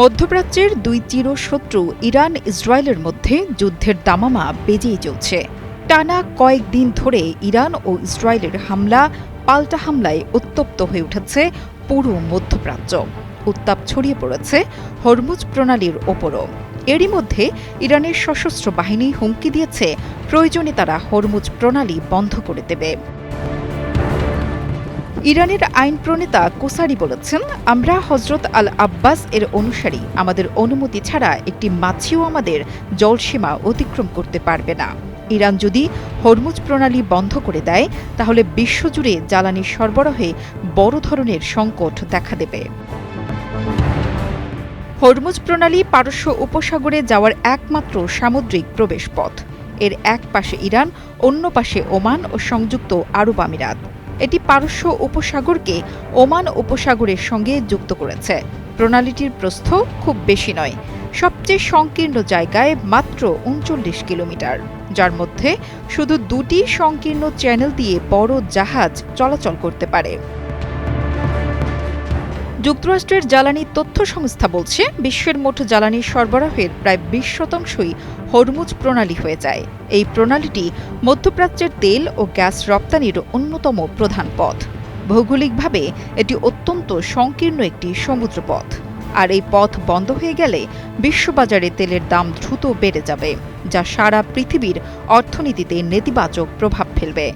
মধ্যপ্রাচ্যের দুই চিরশত্রু ইরান ইসরায়েলের মধ্যে যুদ্ধের দামামা বেজেই চলছে। টানা কয়েকদিন ধরে ইরান ও ইসরায়েলের হামলা, পাল্টা হামলায় উত্তপ্ত হয়ে উঠেছে পুরো মধ্যপ্রাচ্য। উত্তাপ ছড়িয়ে পড়েছে হরমুজ প্রণালীর ওপরও। এরই মধ্যে ইরানের সশস্ত্র বাহিনী হুমকি দিয়েছে, প্রয়োজনে তারা হরমুজ প্রণালী বন্ধ করে দেবে। ইরানের আইন প্রণেতা কোসারি বলেছেন, আমরা হজরত আল আব্বাস এর অনুসারী। আমাদের অনুমতি ছাড়া একটি মাছিও আমাদের জলসীমা অতিক্রম করতে পারবে না। ইরান যদি হরমুজ প্রণালী বন্ধ করে দেয়, তাহলে বিশ্বজুড়ে জ্বালানি সরবরাহে বড় ধরনের সংকট দেখা দেবে। হরমুজ প্রণালী পারস্য উপসাগরে যাওয়ার একমাত্র সামুদ্রিক প্রবেশপথ। এর এক পাশে ইরান, অন্য পাশে ওমান ও সংযুক্ত আরব আমিরাত। এটি পারস্য উপসাগরকে ওমান উপসাগরের সঙ্গে যুক্ত করেছে। প্রণালীটির প্রস্থ খুব বেশি নয়, সবচেয়ে সংকীর্ণ জায়গায় মাত্র উনচল্লিশ কিলোমিটার, যার মধ্যে শুধু দুটি সংকীর্ণ চ্যানেল দিয়ে বড় জাহাজ চলাচল করতে পারে। যুক্তরাষ্ট্রের জ্বালানি তথ্য সংস্থা বলছে, বিশ্বের মোট জ্বালানি সরবরাহের প্রায় বিশ শতাংশই হরমুজ প্রণালী হয়ে যায়। এই প্রণালীটি মধ্যপ্রাচ্যের তেল ও গ্যাস রপ্তানির অন্যতম প্রধান পথ। ভৌগোলিকভাবে, এটি অত্যন্ত সংকীর্ণ একটি সমুদ্রপথ। আর এই পথ বন্ধ হয়ে গেলে বিশ্ববাজারে তেলের দাম দ্রুত বেড়ে যাবে, যা সারা পৃথিবীর অর্থনীতিতে নেতিবাচক প্রভাব ফেলবে।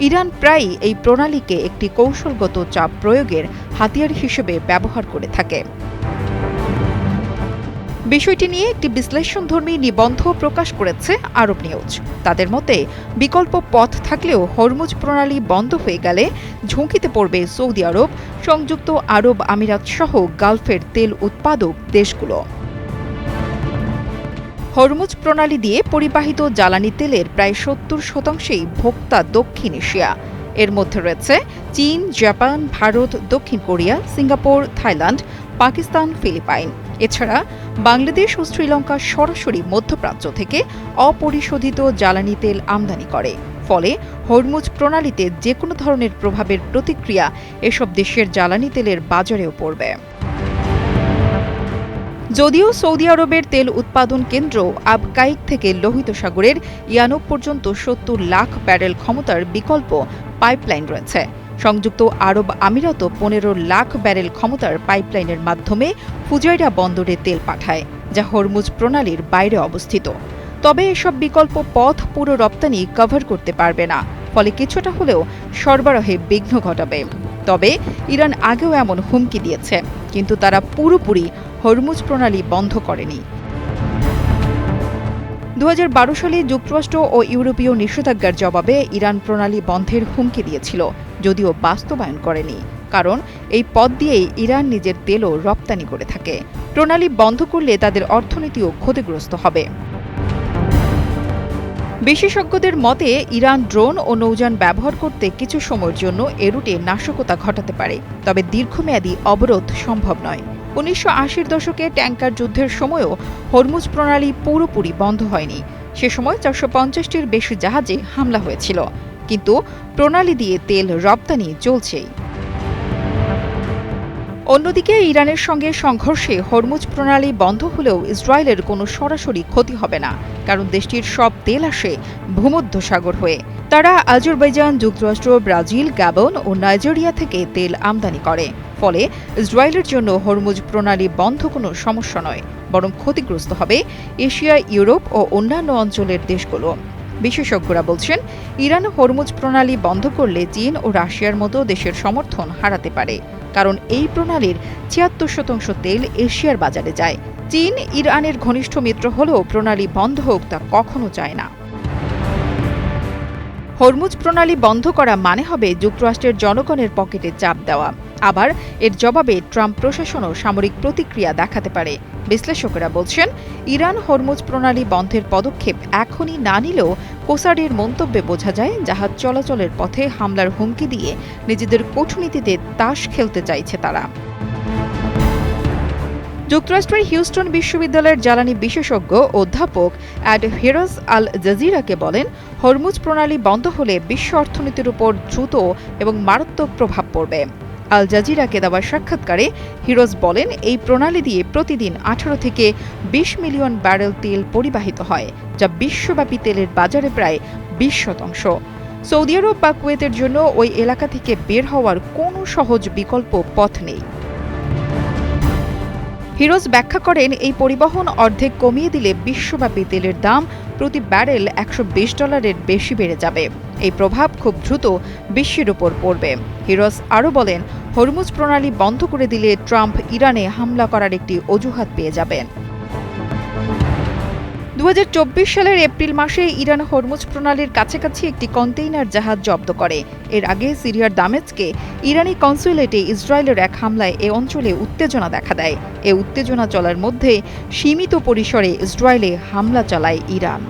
ইরান প্রায়ই এই প্রণালীকে একটি কৌশলগত চাপ প্রয়োগের হাতিয়ার হিসেবে ব্যবহার করে থাকে। বিষয়টি নিয়ে একটি বিশ্লেষণধর্মী নিবন্ধ প্রকাশ করেছে আরব নিউজ। তাদের মতে, বিকল্প পথ থাকলেও হরমুজ প্রণালী বন্ধ হয়ে গেলে ঝুঁকিতে পড়বে সৌদি আরব, সংযুক্ত আরব আমিরাত সহ গালফের তেল উৎপাদক দেশগুলো। হরমুজ প্রণালী দিয়ে পরিবাহিত জ্বালানি তেলের প্রায় সত্তর শতাংশেই ভোক্তা দক্ষিণ এশিয়া। এর মধ্যে রয়েছে চীন, জাপান, ভারত, দক্ষিণ Korea, Singapore, Thailand, Pakistan, Philippines. এছাড়া বাংলাদেশ ও শ্রীলঙ্কা সরাসরি মধ্যপ্রাচ্য থেকে অপরিশোধিত জ্বালানি তেল আমদানি করে। ফলে হরমুজ প্রণালীতে যে কোনো ধরনের প্রভাবের প্রতিক্রিয়া এসব দেশের জ্বালানি তেলের বাজারেও পড়বে। যদিও সৌদি আরবের তেল উৎপাদন কেন্দ্র আবকাইক থেকে লোহিত সাগরের ইয়ানুক পর্যন্ত সত্তর লাখ ব্যারেল ক্ষমতার বিকল্প পাইপলাইন রয়েছে। সংযুক্ত আরব আমিরাতও পনেরো লাখ ব্যারেল ক্ষমতার পাইপলাইনের মাধ্যমে ফুজাইরা বন্দরে তেল পাঠায়, যা হরমুজ প্রণালীর বাইরে অবস্থিত। তবে এসব বিকল্প পথ পুরো রপ্তানি কভার করতে পারবে না, ফলে কিছুটা হলেও সরবরাহে বিঘ্ন ঘটাবে। তবে ইরান আগেও এমন হুমকি দিয়েছে, কিন্তু তারা পুরোপুরি হরমুজ প্রণালী বন্ধ করেনি। দু হাজার বারো সালে যুক্তরাষ্ট্র ও ইউরোপীয় নিষেধাজ্ঞার জবাবে ইরান প্রণালী বন্ধের হুমকি দিয়েছিল, যদিও বাস্তবায়ন করেনি। কারণ, এই পথ দিয়েই ইরান নিজের তেলও রপ্তানি করে থাকে। প্রণালী বন্ধ করলে তাদের অর্থনীতিও ক্ষতিগ্রস্ত হবে। বিশেষজ্ঞদের মতে, ইরান ড্রোন ও নৌযান ব্যবহার করতে কিছু সময়ের জন্য এ রুটে নাশকতা ঘটাতে পারে, তবে দীর্ঘমেয়াদী অবরোধ সম্ভব নয়। উনিশশো আশির দশকে ট্যাঙ্কার যুদ্ধের সময়ও হরমুজ প্রণালী পুরোপুরি বন্ধ হয়নি। সে সময় চারশো পঞ্চাশটির বেশি জাহাজে হামলা হয়েছিল। কিন্তু প্রণালী দিয়ে তেল রপ্তানি চলছেই। অন্যদিকে ইরানের সঙ্গে সংঘর্ষে হরমুজ প্রণালী বন্ধ হলেও ইসরায়েলের কোনো সরাসরি ক্ষতি হবে না, কারণ দেশটির সব তেল আসে ভূমধ্য সাগর হয়ে। তারা আজরবাইজান, যুক্তরাষ্ট্র, ব্রাজিল গ্যাবন ও নাইজেরিয়া থেকে তেল আমদানি করে। ফলে ইসরায়েলের জন্য হরমুজ প্রণালী বন্ধ কোনো সমস্যা নয়, বরং ক্ষতিগ্রস্ত হবে এশিয়া, ইউরোপ ও অন্যান্য অঞ্চলের দেশগুলো। বিশেষজ্ঞরা বলছেন, ইরান হরমুজ প্রণালী বন্ধ করলে চীন ও রাশিয়ার মতো দেশের সমর্থন হারাতে পারে। কারণ এই প্রণালীর ছিয়াত্তর শতাংশ তেল এশিয়ার বাজারে যায়। চীন, ইরানের ঘনিষ্ঠ মিত্র হলেও প্রণালী বন্ধ হোক তা কখনো চায় না। হরমুজ প্রণালী বন্ধ করা মানে হবে যুক্তরাষ্ট্রের জনগণের পকেটে চাপ দেওয়া। আবার এর জবাবে ট্রাম্প প্রশাসনও সামরিক প্রতিক্রিয়া দেখাতে পারে। বিশ্লেষকেরা বলছেন, ইরান হরমুজ প্রণালী বন্ধের পদক্ষেপ এখনই না নিলেও কোসারের মন্তব্যে বোঝা যায়, জাহাজ চলাচলের পথে হামলার হুমকি দিয়ে নিজেদের কূটনীতিতে তাস খেলতে চাইছে তারা। যুক্তরাষ্ট্রের হিউস্টন বিশ্ববিদ্যালয়ের জ্বালানি বিশেষজ্ঞ অধ্যাপক অ্যাড হেরস আল জাজিরাকে বলেন, হরমুজ প্রণালী বন্ধ হলে বিশ্ব অর্থনীতির উপর দ্রুত এবং মারাত্মক প্রভাব পড়বে। আল জাজিরাকে দেওয়া সাক্ষাৎকারে হিরোজ বলেন, এই প্রণালী দিয়ে প্রতিদিন আঠারো থেকে বিশ মিলিয়ন ব্যারেল তেল পরিবাহিত হয়, যা বিশ্বব্যাপী তেলের বাজারে প্রায় বিশ শতাংশ। সৌদি আরব বা কুয়েতের জন্য ওই এলাকা থেকে বের হওয়ার কোনো সহজ বিকল্প পথ নেই। হিরোজ ব্যাখ্যা করেন, এই পরিবহন অর্ধেক কমিয়ে দিলে বিশ্বব্যাপী তেলের দাম প্রতি ব্যারেল একশো বিশ ডলারের বেশি বেড়ে যাবে। এই প্রভাব খুব দ্রুত বিশ্বের উপর পড়বে। হিরোজ আরও বলেন, হরমুজ প্রণালী বন্ধ করে দিলে ট্রাম্প ইরানে হামলা করার একটি অজুহাত পেয়ে যাবেন। দু হাজার চব্বিশ সালের এপ্রিল মাসে ইরান হরমুজ প্রণালীর কাছাকাছি একটি কন্টেইনার জাহাজ জব্দ করে। এর আগে সিরিয়ার দামেজকে ইরানি কনসুলেটে ইসরায়েলের এক হামলায় এ অঞ্চলে উত্তেজনা দেখা দেয়। এ উত্তেজনা চলার মধ্যে সীমিত পরিসরে ইসরায়েলে হামলা চালায় ইরান।